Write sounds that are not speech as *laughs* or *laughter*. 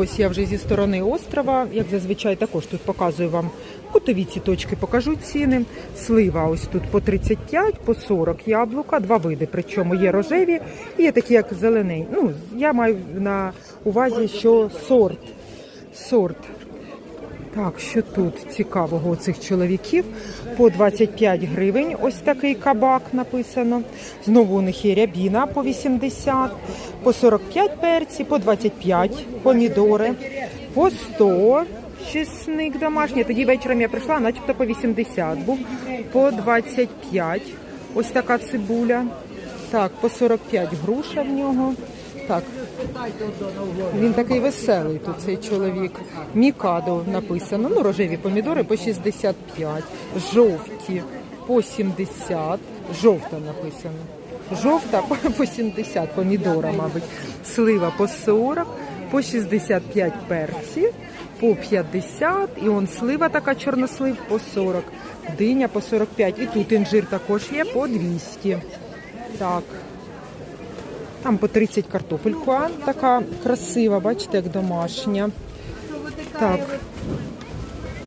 Ось я вже зі сторони острова, як зазвичай також тут показую вам кутові ці точки, покажу ціни. Слива ось тут по 35, по 40 яблука, два види. Причому є рожеві і є такі, як зелений. Ну, я маю на увазі, що сорт. Сорт. Так, що тут цікавого у цих чоловіків? По 25 гривень ось такий кабак написано. Знову у них є рябіна по 80, по 45 перці, по 25 помідори, по 100 чесник домашній. Тоді вечором я прийшла, начебто по 80 був, по 25 ось така цибуля. Так, по 45 груша в нього. Так, він такий веселий тут цей чоловік. Мікадо написано. Ну, рожеві помідори по 65, жовті по 70, жовта написано. Жовта *laughs* по- по 70 помідора, мабуть. Слива по 40, по 65 перці, по 50, і он слива така чорнослив по 40, диня по 45. І тут інжир також є по 200. Так. Там по 30 картопелька така красива, бачите, як домашня. Так,